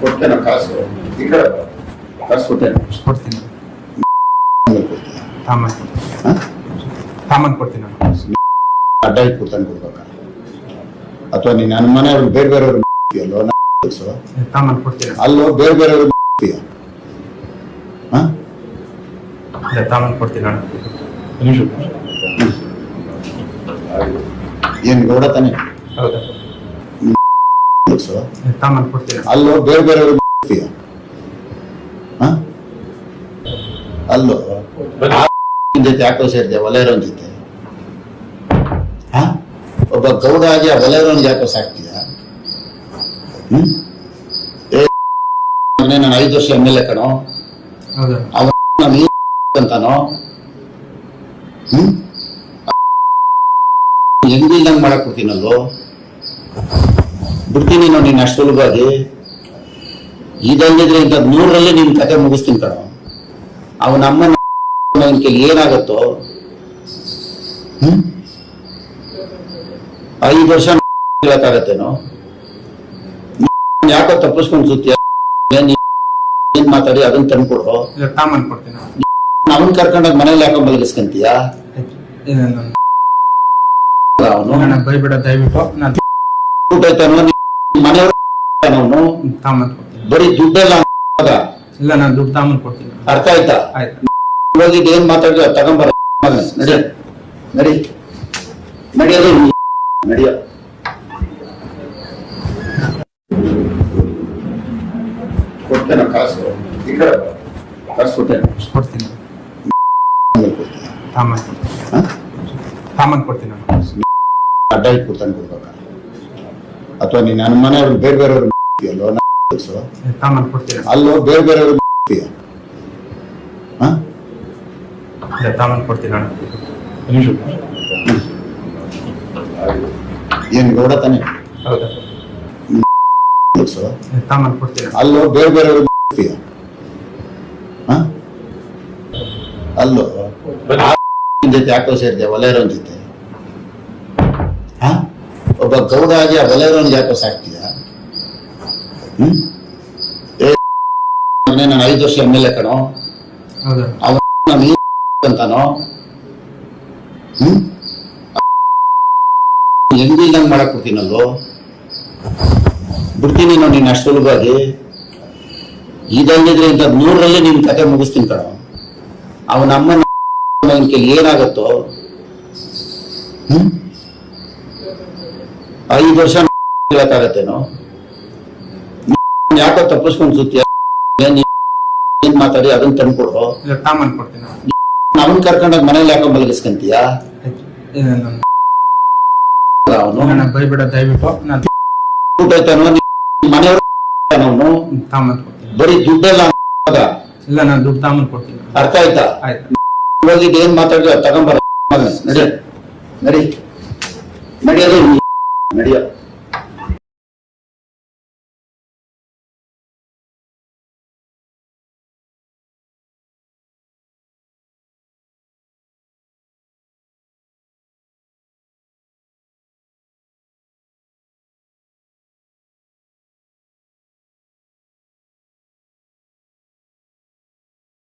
ಕೊಡ್ತೇನೆ ಕಾಸು. ಈ ಕಡೆ. ಕಾಸು ಕೊಡ್ತೇನೆ. ಕೊಡ್ತೀನಿ. ಕೊಡ್ತೀನಿ. ಅಡ್ಡ ಕೊಡ್ಬೇಕಾ. ಅಥವಾ ನೀನು ನನ್ನ ಮನೆಯವ್ರಿಗೆ ಬೇರೆ ಬೇರೆಯವ್ರು ಅಲ್ಲೋ ಸಾಮಾನು ಕೊಡ್ತೀನಿ ಅಲ್ಲೋ ಬೇರೆ ಬೇರೆಯವ್ರು ಹಾಂ? ಅದೇ ಸಾಮಾನು ಕೊಡ್ತೀನಿ ಏನು ಗೌಡ ತಾನೆ? ಹೌದಾ? ಕೊಡ್ತೀನಿ ಅಲ್ಲೋ ಬೇರೆ ಹಾಂ? ಅಲ್ಲೋ? ಜೊತೆ ಯಾಕೋ ಸೇರಿದೆ ಒಲೆಯರವನ್ ಜೊತೆ. ಹಾ? ಒಬ್ಬ ಗೌಡ ಆಗಿ ಆ ಒಲೆಯರವನ್ಗೆ ಯಾಕೋ ಸಾಕ್ತೀಯ? ಹ್ಮ್? ನಾನು ಐದು ವರ್ಷ ಎಂ ಎಲ್ ಎ ಕಣೋ. ಹೌದಾ. ಅವ ನಾನು ಈ ಅಂತಾನೋ. ಹ್ಮ್? ಹೆಂಗಿಲ್ಲಂಗ್ ಮಾಡಕ್ ಕೊಡ್ತೀನಲ್ಲೋ? ಬಿಡ್ತೀನಿ ನೋಡಿ ನೀನು ಅಷ್ಟು ಸುಲಭವಾಗಿ. ಇದಲ್ಲಿದ್ರೆ ಇಂಥ ನೂರರಲ್ಲಿ ನಿನ್ನ ಕತೆ ಮುಗಿಸ್ತೀನಿ ಕಣ. ಅವನ ಅಮ್ಮನ ಏನಾಗುತ್ತೋ? ಐದು ವರ್ಷ ಹೇಳಕ್ಕಾಗತ್ತೇನೋ? ಯಾಕೋ ತಪ್ಪಿಸ್ಕೊಂಡು ಸುತ್ತೀಯ? ಏನ್ ನೀನ್ ಮಾತಾಡಿ? ಅದನ್ನ ತಂದ್ಕೊಡೋ ನಾನು. ಅವನ್ ಕರ್ಕೊಂಡಾಗ ಮನೇಲಿ ಯಾಕೋ ಮಲಗಿಸ್ಕಂತೀಯ? ಅವನು? ಬೈಬಿಡ ದಯವಿಟ್ಟು. ನಾನು ಊಟ ಆಯ್ತಾನೋ ಮನೆಯವರು ಅವನು ಕೊಡ್ತೀನಿ. ಬರೀ ದುಡ್ಡೆಲ್ಲ ಮಗ. ಇಲ್ಲ ನಾನು ದುಡ್ಡು ಸಾಮಾನು ಕೊಡ್ತೀನಿ. ಅರ್ಥ ಆಯ್ತಾ? ಆಯ್ತು. ಇವಾಗ ಏನ್ ಮಾತಾಡಿದ ತಗೊಂಬರ ನಡಿ. ನಡಿ. ನಡಿಯೋದು ನಡಿಯ. ಕೊಡ್ತೇನೆ ಕಾಸು ಈ ಕಡೆ ಬಾ. ಕಾಸು ಕೊಡ್ತೇನೆ. ಕೊಡ್ತೀನಿ ಆಮೇಲೆ ಕೊಡ್ತೀನಿ ಹಾ? ಕೊಡ್ತೀನಿ. ಅಣ್ಣ. ಅಡ್ಡ ಇಟ್ಟು ಕೊಡ್ತಾನೆ ಕೊಡ್ಬೇಕಾ ಅಥವಾ ನೀನ್ ನನ್ನ ಮನೆಯವ್ರು ಬೇರೆ ಬೇರೆಯವ್ರು ಕೊಡ್ತೀನಿ ಅಲ್ಲೋ ಬೇರೆ ಬೇರೆಯವ್ರು ಏನ್ ಗೌಡ ತಾನೆ? ಹೌದಾ? ಕೊಡ್ತೀನಿ ಅಲ್ಲೋ ಬೇರೆ ಬೇರೆಯವ್ರು ಹಾ? ಅಲ್ಲೋ? ಜೊತೆ ಯಾಕೋ ಸೇರಿದೆ ಒಲೆಯರ ಜೊತೆ. ಹಾ? ಒಬ್ಬ ಗೌಡ ಆಗಿ ಆ ಒಲೆಯರವನ್ಗೆ ಯಾಕೋ ಏ ನಾನು ಐದು ವರ್ಷ ಎಂ ಎಲ್ ಎ ಕಣೋ. ನಾನು ಅಂತಾನೋ. ಹ್ಮ್? ಹೆಂಗಿಲ್ಲಂಗ್ ಮಾಡಕ್ ಕೊಡ್ತೀನಲ್ಲೋ ಬಿಡ್ತೀನಿ ನೋಡಿ ನೀನು ಅಷ್ಟು ಸುಲಭವಾಗಿ. ಇದಲ್ಲಿದ್ರೆ ಇಂಥ ನೂರರಲ್ಲಿ ನಿನ್ ಕತೆ ಮುಗಿಸ್ತೀನಿ ಕಣ. ಅವನ ಅಮ್ಮನ ಏನಾಗತ್ತೋ. ಹ್ಮ್? ಐದು ವರ್ಷ ಹೇಳಕ್ಕಾಗತ್ತೇನೋ ಯಾಕೋ ತಪ್ಪಿಸ್ಕೊಂಡು ಸುತ್ತೀಯ ಏನ್ ಮಾತಾಡಿ ಅದನ್ನ ತಂದ್ಕೊಡು. ಅವನ್ ಕರ್ಕೊಂಡಾಗ ಮನೇಲಿ ಯಾಕೋ ಮಲಗಿಸ್ಕಂತೀಯ? ಅವನು. ಬೈಬಿಡ ದಯವಿಟ್ಟು. ನಾನು ಊಟ ಆಯ್ತಾನೋ ಮನೆಯವರು ಬರೀ ದುಡ್ಡೆಲ್ಲ. ಇಲ್ಲ ನಾನು ದುಡ್ಡು ತಾಮನ್ ಕೊಡ್ತೀನಿ ಅರ್ಥ ಆಯ್ತಾ? ಆಯ್ತು. ಇವಾಗ ಏನ್ ಮಾತಾಡ್ತೀವಿ ತಗೊಂಬರ ನಡಿ. ನಡಿ. ನಡಿಯೋದು. मीडिया